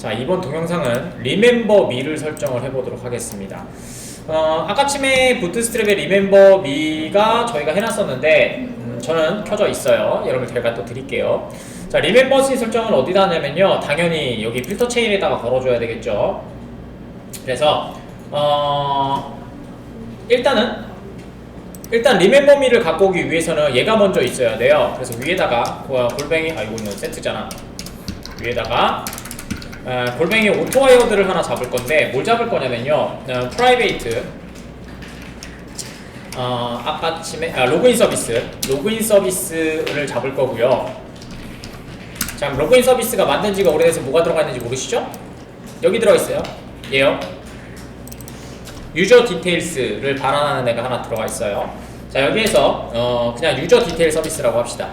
자 이번 동영상은 리멤버 미를 설정을 해보도록 하겠습니다. 어, 아까쯤에 부트스트랩의 리멤버 미가 저희가 해놨었는데 음, 저는 켜져 있어요. 여러분 제가 또 드릴게요. 자 리멤버 시 설정은 어디다 하냐면요. 당연히 여기 필터 체인에다가 걸어줘야 되겠죠. 그래서 어, 일단은 일단 리멤버 미를 갖고 오기 위해서는 얘가 먼저 있어야 돼요. 그래서 위에다가 그 골뱅이 아 이거는 세트잖아. 위에다가 어, 골뱅이 오토와이어드를 하나 잡을 건데 뭘 잡을 거냐면요. 어, 프라이베이트 어, 아까쯤에 아, 로그인 서비스 로그인 서비스를 잡을 거고요. 자, 로그인 서비스가 만든 지가 오래돼서 뭐가 들어가 있는지 모르시죠? 여기 들어 있어요. 얘요. 유저 디테일스를 발환하는 애가 하나 들어가 있어요. 자, 여기에서 어, 그냥 유저 디테일 서비스라고 합시다.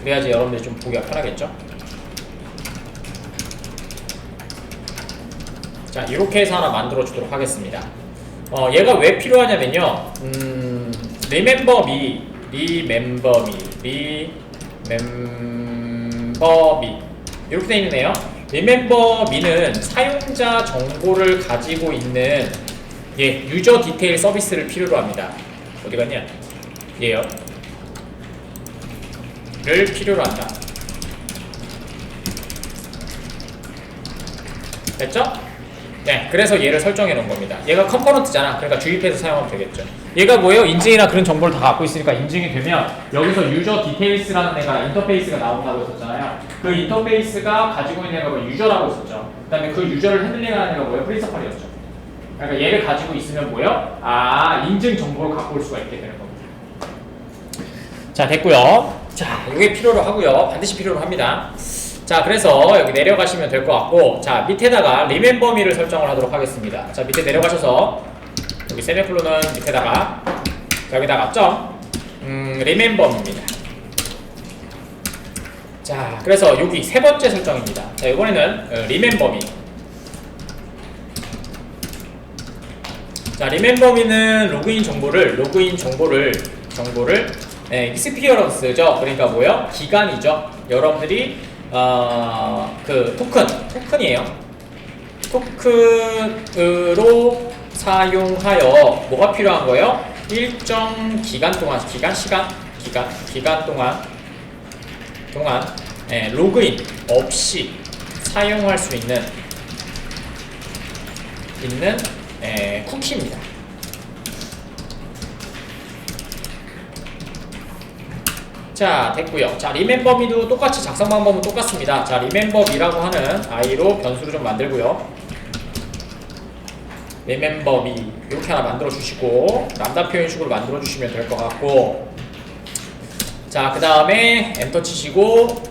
그래야지 여러분들이 좀 보기가 편하겠죠? 자, 이렇게 해서 하나 만들어 주도록 하겠습니다. 어, 얘가 왜 필요하냐면요. 음, remember me, remember me, remember me. 이렇게 돼 있네요. remember me는 사용자 정보를 가지고 있는 예, 유저 디테일 서비스를 필요로 합니다. 어디 갔냐? 얘요. 를 필요로 한다. 됐죠? 네, 그래서 얘를 설정해 놓은 겁니다. 얘가 컴포넌트잖아. 그러니까 주입해서 사용하면 되겠죠. 얘가 뭐예요? 인증이나 그런 정보를 다 갖고 있으니까 인증이 되면 여기서 유저 디테일스라는 애가 인터페이스가 나온다고 했었잖아요. 그 인터페이스가 가지고 있는 애가 뭐 유저라고 있었죠. 그 다음에 그 유저를 핸들링하는 애가 뭐예요? 프린서펄이었죠. 그러니까 얘를 가지고 있으면 뭐예요? 아, 인증 정보를 갖고 올 수가 있게 되는 겁니다. 자, 됐고요. 자, 이게 필요로 하고요. 반드시 필요로 합니다. 자, 그래서 여기 내려가시면 될 것 같고, 자, 밑에다가 리멤버 미를 설정을 하도록 하겠습니다. 자, 밑에 내려가셔서, 여기 세미플로는 밑에다가, 자, 여기다가 점, 음, 리멤버입니다. 자, 그래서 여기 세 번째 설정입니다. 자, 이번에는 어, 리멤버미. 자, 리멤버미는 로그인 정보를, 로그인 정보를, 정보를, 네, 익스피어런스죠. 그러니까 뭐요? 기간이죠. 여러분들이 어, 그 토큰, 토큰이에요. 토큰으로 사용하여 뭐가 필요한 거예요? 일정 기간 동안, 기간, 시간, 기간, 기간 동안, 동안 예, 로그인 없이 사용할 수 있는 있는 예, 쿠키입니다. 자 됐고요. 자 리멤버미도 똑같이 작성 방법은 똑같습니다. 자 리멤버미라고 하는 아이로 변수를 좀 만들고요. 리멤버미 이렇게 하나 만들어 주시고 람다 표현식으로 만들어 주시면 될 것 같고. 자그 다음에 엔터 치시고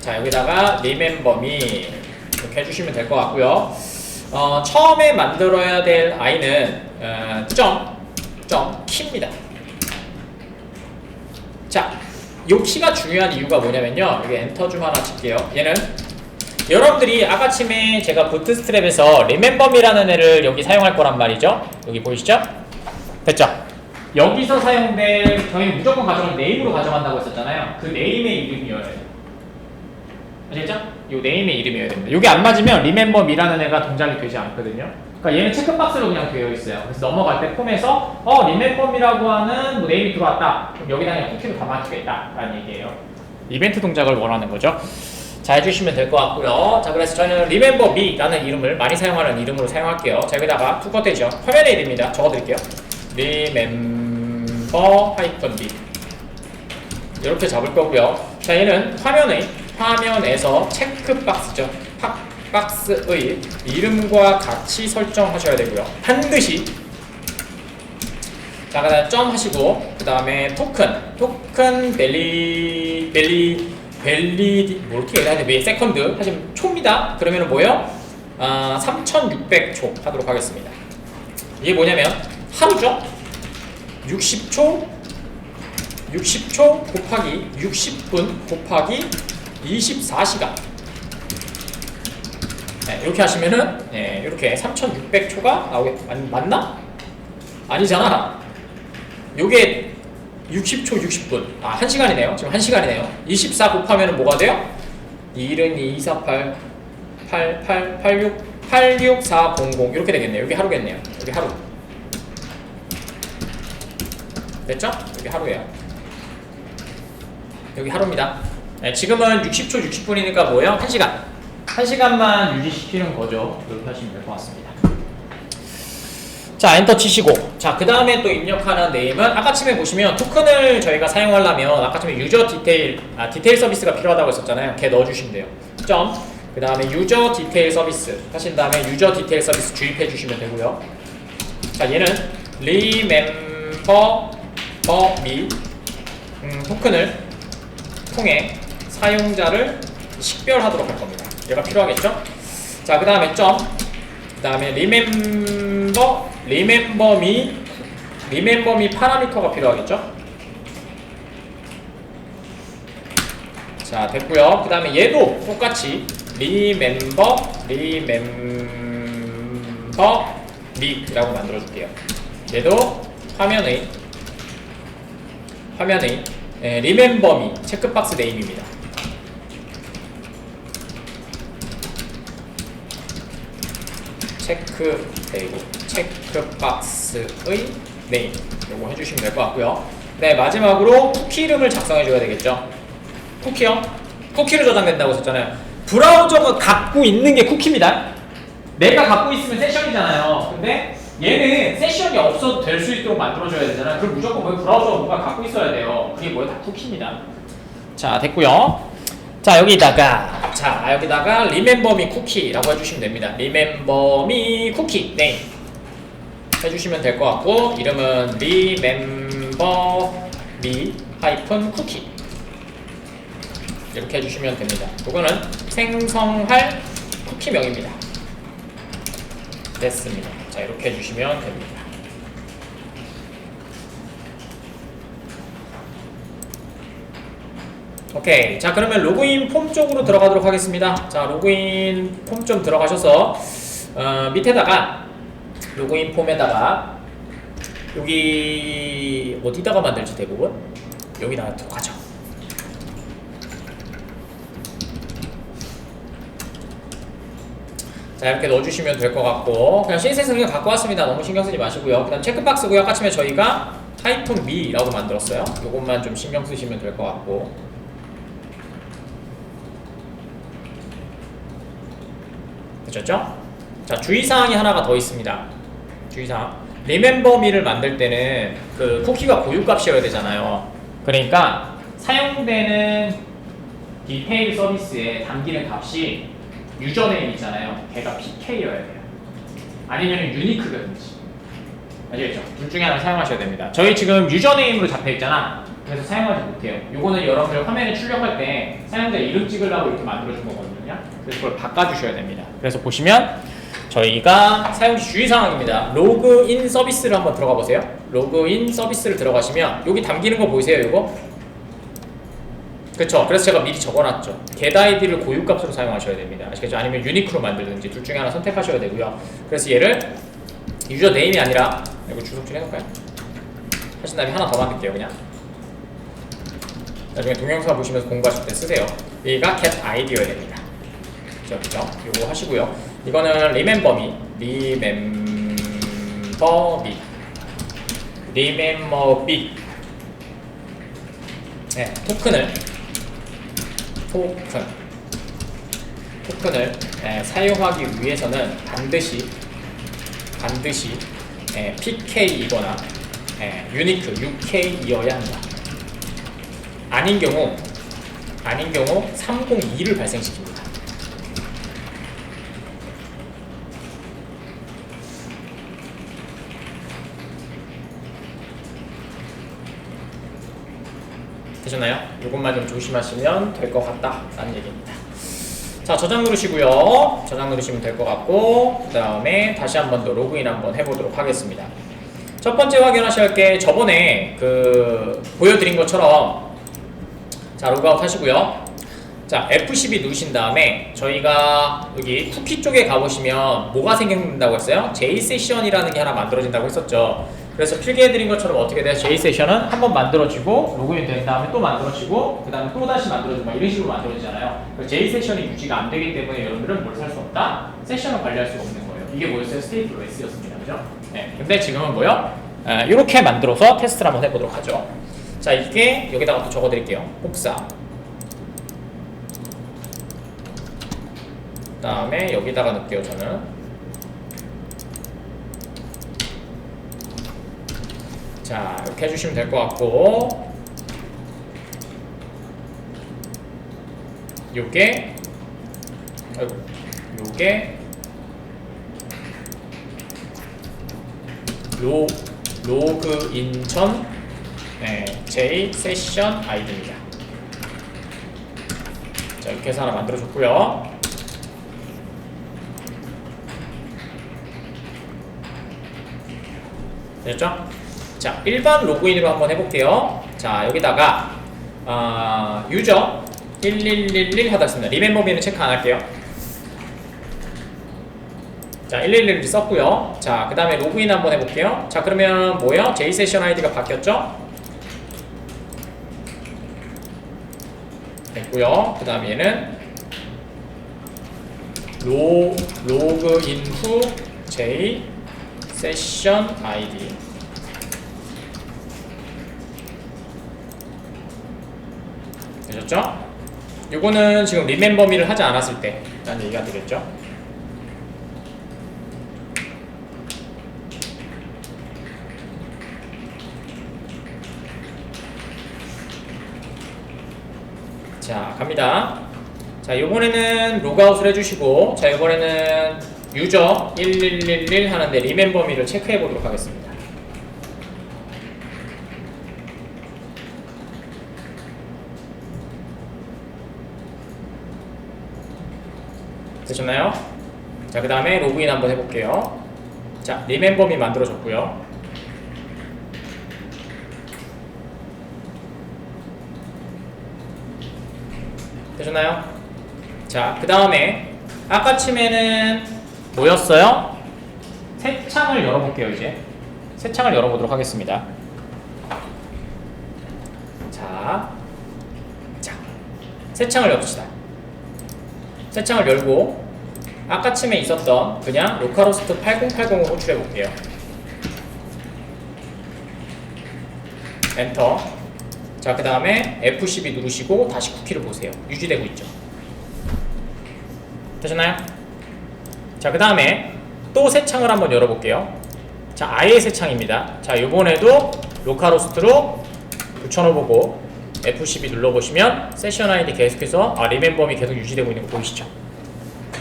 자 여기다가 리멤버미 이렇게 해주시면 될 것 같고요. 어, 처음에 만들어야 될 아이는 어, 점, 점, 키입니다 자, 요 키가 중요한 이유가 뭐냐면요. 여기 엔터 좀 하나 칠게요. 얘는 여러분들이 아까쯤에 제가 부트스트랩에서 리멤버미라는 애를 여기 사용할 거란 말이죠. 여기 보이시죠? 됐죠? 여기서 사용될 저희는 무조건 가져갈 네임으로 가져간다고 했었잖아요. 그 네임의 이름이어야 돼요. 아시겠죠? 요 네임의 이름이어야 됩니다. 여기 안 맞으면 리멤버미라는 애가 동작이 되지 않거든요. 그러니까 얘는 체크박스로 그냥 되어 있어요. 그래서 넘어갈 때 폼에서 어 리멤버미라고 하는 뭐 네임이 들어왔다. 그럼 여기다 그냥 쿠키로 담아주겠다라는 얘기예요. 이벤트 동작을 원하는 거죠. 자 해주시면 될 것 같고요. 자 그래서 저는 리멤버미라는 이름을 많이 사용하는 이름으로 사용할게요. 자 여기다가 투커테이션 화면의 이름입니다. 적어드릴게요. 하이픈 비 이렇게 잡을 거고요. 자 얘는 화면의 화면에서 체크박스죠. 팍 박스의 이름과 같이 설정하셔야 되고요. 반드시 자, 그다음 점 하시고 그 다음에 토큰 토큰 벨리 벨리 벨리 뭐 어떻게 해야 돼? 왜 세컨드 하시면 초입니다. 그러면은 뭐예요? 아, 3,600초 하도록 하겠습니다. 이게 뭐냐면 하루죠? 60초 60초 곱하기 60분 곱하기 24시간 네, 이렇게 하시면은 네, 이렇게 3,600초가 나오게 아니, 맞나? 아니잖아. 요게 60초 60분. 아, 1시간이네요. 지금 1시간이네요. 24 곱하면은 뭐가 돼요? 212 248 88 86 86400 이렇게 되겠네요. 여기 하루겠네요. 여기 하루. 됐죠? 여기 하루예요. 여기 하루입니다. 네, 지금은 60초 60분이니까 뭐예요? 1시간. 1시간만 유지시키는 거죠. 이렇게 하시면 될 것 같습니다. 자, 엔터 치시고. 자, 그 다음에 또 입력하는 네임은 아까쯤에 보시면 토큰을 저희가 사용하려면 아까쯤에 유저 디테일, 아, 디테일 서비스가 필요하다고 했었잖아요. 걔 넣어주시면 돼요. 점. 그 다음에 유저 디테일 서비스 하신 다음에 유저 디테일 서비스 주입해 주시면 되고요. 자, 얘는 리멤버 버미 음, 토큰을 통해 사용자를 식별하도록 할 겁니다. 얘가 필요하겠죠? 자, 그 다음에 점. 그 다음에 리멤버 리멤버미 리멤버미 파라미터가 필요하겠죠? 자 됐고요. 그 다음에 얘도 똑같이 리멤버 리멤버 미라고 만들어 줄게요. 얘도 화면의 화면의 예, 리멤버미 체크박스 네임입니다. 체크 네이버 체크박스의 네임 요거 해주시면 될 것 같고요. 네 마지막으로 쿠키 이름을 작성해 줘야 되겠죠. 쿠키요? 쿠키로 저장된다고 했잖아요. 브라우저가 갖고 있는 게 쿠키입니다. 내가 갖고 있으면 세션이잖아요. 근데 얘는 세션이 없어도 될 수 있도록 만들어줘야 되잖아요. 그럼 무조건 뭐 브라우저가 뭔가 갖고 있어야 돼요. 그게 뭐예요? 다 쿠키입니다. 자 됐고요. 자 여기다가 자 여기다가 리멤버미 쿠키라고 해주시면 됩니다. 리멤버미 쿠키 네 해주시면 될 것 같고 이름은 리멤버미 하이픈 쿠키 이렇게 해주시면 됩니다. 이거는 생성할 쿠키명입니다. 됐습니다. 자 이렇게 해주시면 됩니다. 오케이. 자, 그러면 로그인 폼 쪽으로 들어가도록 하겠습니다. 자, 로그인 폼 좀 들어가셔서 어, 밑에다가 로그인 폼에다가 여기 어디다가 만들지 대부분 여기다가 들어가죠. 자 이렇게 넣어주시면 될 것 같고 그냥 CSS 그냥 갖고 왔습니다. 너무 신경 쓰지 마시고요. 그 다음 체크박스고요. 아까 전에 저희가 타이푼 미라고 만들었어요. 이것만 좀 신경 쓰시면 될 것 같고 되셨죠? 자 주의사항이 하나가 더 있습니다. 주의사항 리멤버 미를 만들 때는 그 쿠키가 고유값이어야 되잖아요. 그러니까 사용되는 디테일 서비스에 담기는 값이 유저네임 있잖아요. 걔가 PK여야 돼요. 아니면 유니크든지. 아시겠죠? 둘 중에 하나 사용하셔야 됩니다. 저희 지금 유저네임으로 잡혀 있잖아. 그래서 사용하지 못해요. 요거는 여러분들 화면에 출력할 때 사용자 이름 찍으려고 이렇게 만들어준 거거든요. 그래서 그걸 바꿔주셔야 됩니다. 그래서 보시면 저희가 사용시 주의사항입니다. 로그인 서비스를 한번 들어가 보세요. 로그인 서비스를 들어가시면 여기 담기는 거 보이세요? 요거? 그쵸. 그래서 제가 미리 적어놨죠. get id를 고유값으로 사용하셔야 됩니다. 아시겠죠? 아니면 유니크로 만들든지 둘 중에 하나 선택하셔야 되고요. 그래서 얘를 유저 네임이 아니라 이거 주석질 해놓을까요? 하신 다음에 하나 더 만들게요. 그냥. 나중에 동영상 보시면서 공부하실 때 쓰세요. 여기가 get id여야 됩니다. 그죠? 요거 하시고요. 이거는 remember me. remember me. remember me. 네, 토큰을 토큰 토큰을 에, 사용하기 위해서는 반드시 반드시 에, PK이거나 에, 유니크 UK이어야 한다. 아닌 경우 아닌 경우 302를 발생시킵니다. 되셨나요? 이것만 좀 조심하시면 될 것 같다라는 얘기입니다. 자 저장 누르시고요. 저장 누르시면 될 것 같고 그 다음에 다시 한 번 더 로그인 한번 해보도록 하겠습니다. 첫 번째 확인하셔야 할게 저번에 그 보여드린 것처럼 자 로그아웃 하시고요. 자 F12 누르신 다음에 저희가 여기 쿠키 쪽에 가보시면 뭐가 생긴다고 했어요? J 세션이라는 게 하나 만들어진다고 했었죠. 그래서 필기해드린 것처럼 어떻게 돼요? J 세션은 한 번 만들어지고 로그인 된 다음에 또 만들어지고 그 다음에 또 다시 만들어지고 막 이런 식으로 만들어지잖아요. J 세션이 유지가 안 되기 때문에 여러분들은 뭘 살 수 없다? 세션을 관리할 수가 없는 거예요. 이게 뭐였어요? 스테이트 레스였습니다. 그죠? 네. 근데 지금은 뭐요? 이렇게 만들어서 테스트를 한번 해보도록 하죠. 자, 이게 여기다가 또 적어드릴게요. 복사. 그 다음에 여기다가 넣을게요, 저는. 자, 이렇게 해주시면 될 것 같고, 요게, 요게, 로, 로그인 전 네, J 세션 아이디입니다. 자, 이렇게 해서 하나 만들어줬고요. 됐죠? 자, 일반 로그인으로 한번 해볼게요. 자, 여기다가 어, 유저 1111 하다 습니다 리멤버비는 체크 안 할게요. 자, 111 썼고요. 자, 그 다음에 로그인 한번 해볼게요. 자, 그러면 뭐예요? J 세션 아이디가 바뀌었죠? 됐고요. 그 다음에 얘는 로, 로그인 후 J 세션 아이디 되셨죠? 요거는 지금 리멤버 미를 하지 않았을 때 라는 얘기가 되겠죠? 자 갑니다 자 요번에는 로그아웃을 해주시고 자 요번에는 유저 1111 하는데 리멤버미를 체크해 보도록 하겠습니다 되셨나요? 자 그 다음에 로그인 한번 해볼게요 자 리멤버미 만들어졌고요 되셨나요? 자, 그 다음에 아까 침에는 뭐였어요? 새 창을 열어볼게요, 이제. 새 창을 열어보도록 하겠습니다. 자, 자, 새 창을 엽시다. 새 창을 열고 아까 침에 있었던 그냥 로카로스트 8080을 호출해 볼게요. 엔터. 자, 그 다음에 F12 누르시고 다시 쿠키를 보세요. 유지되고 있죠. 되셨나요? 자, 그 다음에 또 새 창을 한번 열어볼게요. 자, 아예 새 창입니다. 자, 요번에도 로카로스트로 붙여놓어보고 F12 눌러보시면 세션 아이디 계속해서 아, 리멤버미 계속 유지되고 있는 거 보이시죠?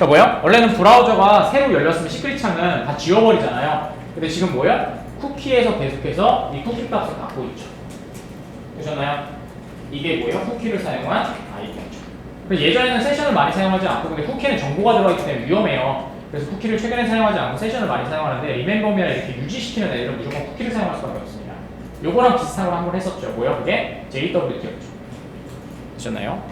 그러니까 뭐야? 원래는 브라우저가 새로 열렸으면 시크릿 창은 다 지워버리잖아요. 근데 지금 뭐야? 쿠키에서 계속해서 이 쿠키 값을 갖고 있죠. 보셨나요? 이게 뭐예요? 후키를 사용한 아이템이죠. 그래서 예전에는 세션을 많이 사용하지 않고 근데 후키는 정보가 들어있기 때문에 위험해요. 그래서 후키를 최근에 사용하지 않고 세션을 많이 사용하는데 리멤버미나 이렇게 유지시키는 애들은 무조건 후키를 사용할 수밖에 없습니다. 요거랑 비슷한 걸 한번 했었죠. 뭐야 그게? JWT였죠. 되셨나요?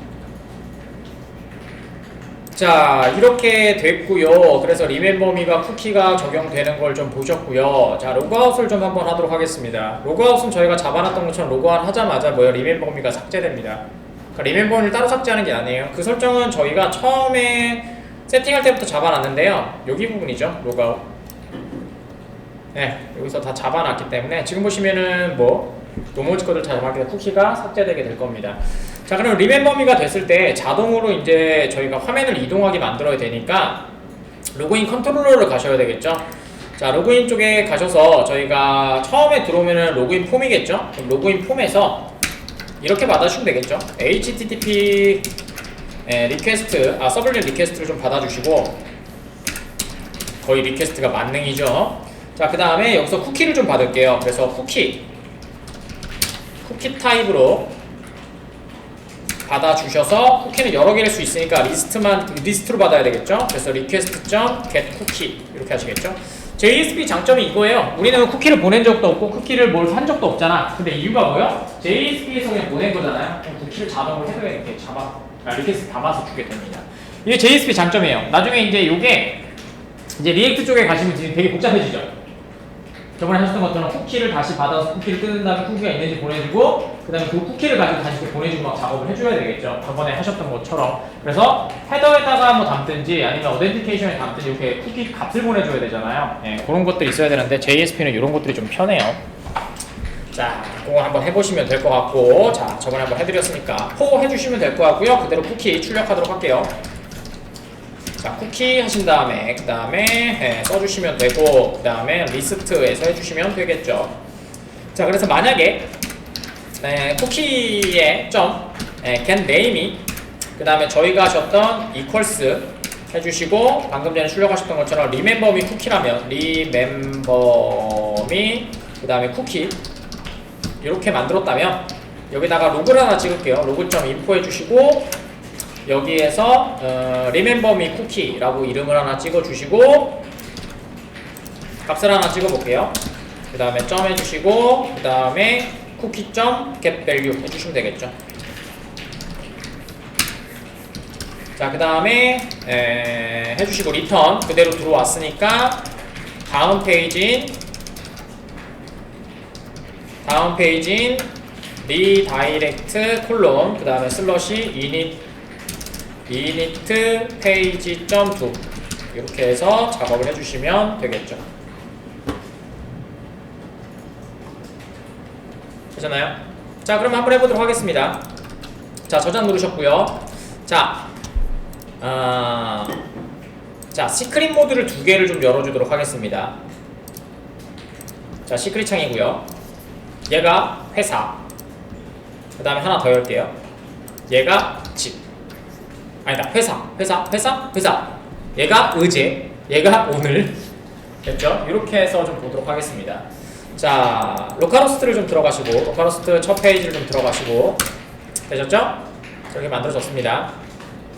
자 이렇게 됐고요. 그래서 리멤버미가 쿠키가 적용되는 걸 좀 보셨고요. 자 로그아웃을 좀 한번 하도록 하겠습니다. 로그아웃은 저희가 잡아놨던 것처럼 로그아웃 하자마자 뭐요 리멤버미가 삭제됩니다. 그러니까 리멤버미를 따로 삭제하는 게 아니에요. 그 설정은 저희가 처음에 세팅할 때부터 잡아놨는데요. 여기 부분이죠 로그아웃. 네 여기서 다 잡아놨기 때문에 지금 보시면은 뭐 다 잡았기 때문에 쿠키가 삭제되게 될 겁니다. 자 그럼 리멤버미가 됐을 때 자동으로 이제 저희가 화면을 이동하게 만들어야 되니까 로그인 컨트롤러를 가셔야 되겠죠? 자 로그인 쪽에 가셔서 저희가 처음에 들어오면은 로그인 폼이겠죠? 로그인 폼에서 이렇게 받아주시면 되겠죠? Http 에, 리퀘스트 아 서블릿 리퀘스트를 좀 받아주시고 거의 리퀘스트가 만능이죠? 자 그 다음에 여기서 쿠키를 좀 받을게요. 그래서 쿠키 쿠키 타입으로 받아주셔서 쿠키는 여러 개일 수 있으니까 리스트만 리스트로 받아야 되겠죠. 그래서 request.get cookie 이렇게 하시겠죠. JSP 장점이 이거예요. 우리는 쿠키를 보낸 적도 없고 쿠키를 뭘 산 적도 없잖아. 근데 이유가 뭐야? JSP에서 그냥 보낸 거잖아요. 쿠키를 자동으로 해서 이렇게 잡아 아, 리퀘스트 담아서 주게 됩니다. 이게 JSP 장점이에요. 나중에 이제 이게 이제 리액트 쪽에 가시면 되게 복잡해지죠. 저번에 하셨던 것처럼 쿠키를 다시 받아서 쿠키를 뜯은 다음에 쿠키가 있는지 보내주고 그 다음에 그 쿠키를 가지고 다시 보내주고 막 작업을 해줘야 되겠죠. 저번에 하셨던 것처럼. 그래서 헤더에다가 뭐 담든지 아니면 어덴티케이션에 담든지 이렇게 쿠키 값을 보내줘야 되잖아요. 예, 그런 것들이 있어야 되는데 JSP는 이런 것들이 좀 편해요. 자, 그거 한번 해보시면 될 것 같고. 자, 저번에 한번 해드렸으니까 포 해주시면 될 것 같고요. 그대로 쿠키 출력하도록 할게요 자, 쿠키 하신 다음에 그 다음에 예, 써주시면 되고 그 다음에 리스트에서 해주시면 되겠죠. 자, 그래서 만약에 네, 쿠키의 점 예, get name이 그 다음에 저희가 하셨던 equals 해주시고 방금 전에 출력하셨던 것처럼 remember미 쿠키라면 remember미 그 다음에 쿠키 이렇게 만들었다면 여기다가 로그를 하나 찍을게요. 로그.info 해주시고 여기에서 어, remember me cookie라고 이름을 하나 찍어주시고 값을 하나 찍어볼게요. 그 다음에 점 해주시고 그 다음에 쿠키 점 get value 해주시면 되겠죠. 자, 그 다음에 해주시고 리턴 그대로 들어왔으니까 다음 페이지인 다음 페이지인 리다이렉트 콜론 그 다음에 슬러시 init init 페이지 점2 이렇게 해서 작업을 해주시면 되겠죠. 되잖아요? 자, 그럼 한번 해보도록 하겠습니다. 자, 저장 누르셨고요. 자, 아, 자, 시크릿 모드를 두 개를 좀 열어주도록 하겠습니다. 자, 시크릿 창이고요. 얘가 회사. 그 다음에 하나 더 열게요. 얘가 집. 아니다, 회사, 회사, 회사, 회사. 얘가 의제, 얘가 오늘. 됐죠? 이렇게 해서 좀 보도록 하겠습니다. 자, 로카로스트를 좀 들어가시고, 로카로스트 첫 페이지를 좀 들어가시고, 되셨죠? 이렇게 만들어졌습니다.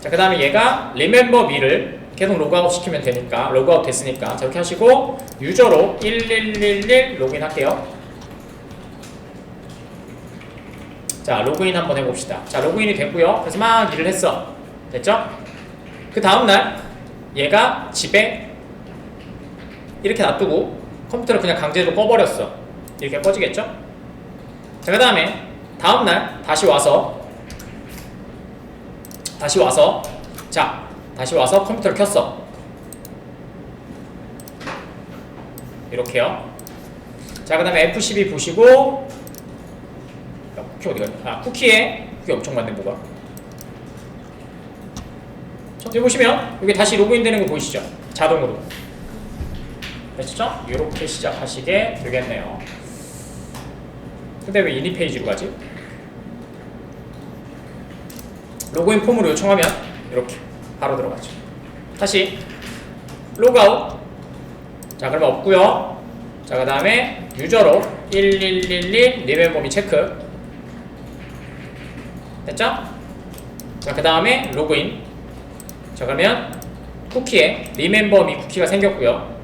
자, 그 다음에 얘가 remember me를 계속 로그아웃 시키면 되니까, 로그아웃 됐으니까, 저렇게 하시고, 유저로 1111 로그인 할게요. 자, 로그인 한번 해봅시다. 자, 로그인이 됐고요. 그래서 막 일을 했어. 됐죠? 그 다음날, 얘가 집에 이렇게 놔두고, 컴퓨터를 그냥 강제로 꺼버렸어. 이렇게 꺼지겠죠? 자, 그 다음에, 다음날, 다시 와서, 다시 와서 자 다시 와서 컴퓨터를 켰어 이렇게요 자 그 다음에 F12 보시고 야, 쿠키 어디가 아 쿠키에 쿠키 엄청 많네 뭐가 자, 여기 보시면 여기 다시 로그인 되는 거 보이시죠 자동으로 됐죠? 이렇게 시작하시게 되겠네요 근데 왜 이니 페이지로 가지? 로그인 폼으로 요청하면 이렇게 바로 들어가죠. 다시 로그아웃. 자, 그러면 없고요. 자, 그 다음에 유저로 1111 리멤버미 체크. 됐죠? 자, 그 다음에 로그인. 자, 그러면 쿠키에 리멤버미 쿠키가 생겼고요.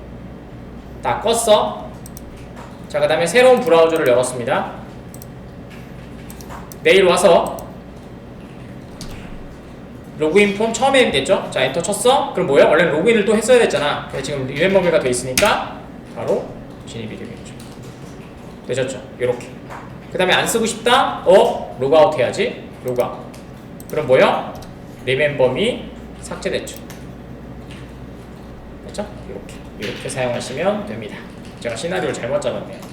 다 껐어. 자, 그 다음에 새로운 브라우저를 열었습니다. 내일 와서 로그인 폼 처음에 했겠죠? 자 엔터 쳤어? 그럼 뭐야? 원래 로그인을 또 했어야 됐잖아 근데 지금 리멤버가 돼 있으니까 바로 진입이 되겠죠 되셨죠? 이렇게 그 다음에 안 쓰고 싶다? 어? 로그아웃 해야지 로그아웃 그럼 뭐야? 리멤버미 삭제됐죠. 됐죠? 이렇게. 이렇게 사용하시면 됩니다. 제가 시나리오를 잘못 잡았네요